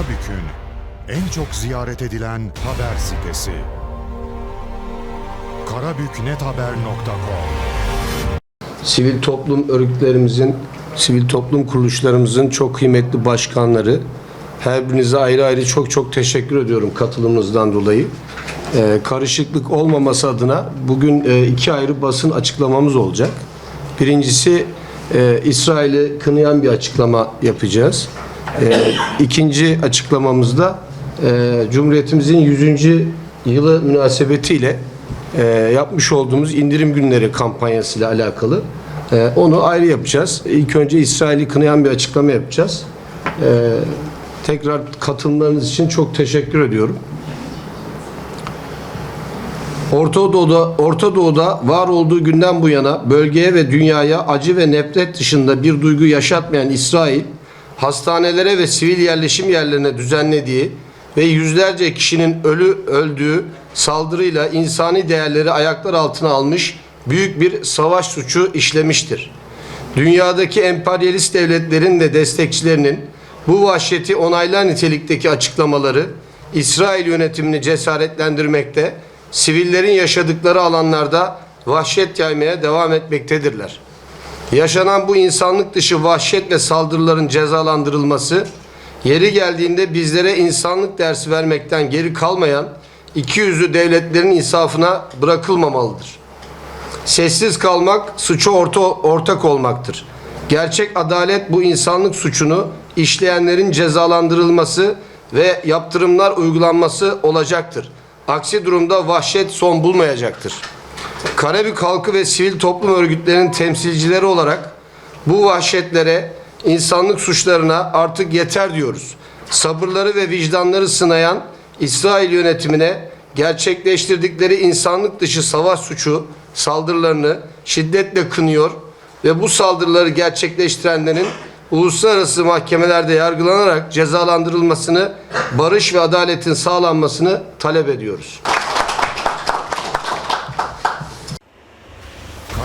Karabük'ün en çok ziyaret edilen haber sitesi. karabüknethaber.com sivil toplum örgütlerimizin, sivil toplum kuruluşlarımızın çok kıymetli başkanları. Her birinize ayrı ayrı çok çok teşekkür ediyorum katılımınızdan dolayı. Ee, karışıklık olmaması adına bugün e, iki ayrı basın açıklamamız olacak. Birincisi e, İsrail'i kınayan bir açıklama yapacağız. E, ikinci açıklamamızda e, Cumhuriyetimizin 100. yılı münasebetiyle e, yapmış olduğumuz indirim günleri kampanyasıyla alakalı. E, onu ayrı yapacağız. İlk önce İsrail'i kınayan bir açıklama yapacağız. E, tekrar katılımlarınız için çok teşekkür ediyorum. Orta Doğu'da, Orta Doğu'da var olduğu günden bu yana bölgeye ve dünyaya acı ve nefret dışında bir duygu yaşatmayan İsrail, hastanelere ve sivil yerleşim yerlerine düzenlediği ve yüzlerce kişinin ölü öldüğü saldırıyla insani değerleri ayaklar altına almış büyük bir savaş suçu işlemiştir. Dünyadaki emperyalist devletlerin ve destekçilerinin bu vahşeti onaylar nitelikteki açıklamaları İsrail yönetimini cesaretlendirmekte, sivillerin yaşadıkları alanlarda vahşet yaymaya devam etmektedirler. Yaşanan bu insanlık dışı vahşet ve saldırıların cezalandırılması, yeri geldiğinde bizlere insanlık dersi vermekten geri kalmayan ikiyüzlü devletlerin insafına bırakılmamalıdır. Sessiz kalmak suça orta, ortak olmaktır. Gerçek adalet bu insanlık suçunu işleyenlerin cezalandırılması ve yaptırımlar uygulanması olacaktır. Aksi durumda vahşet son bulmayacaktır. Karabük halkı ve sivil toplum örgütlerinin temsilcileri olarak bu vahşetlere, insanlık suçlarına artık yeter diyoruz. Sabırları ve vicdanları sınayan İsrail yönetimine gerçekleştirdikleri insanlık dışı savaş suçu saldırılarını şiddetle kınıyor ve bu saldırıları gerçekleştirenlerin uluslararası mahkemelerde yargılanarak cezalandırılmasını, barış ve adaletin sağlanmasını talep ediyoruz.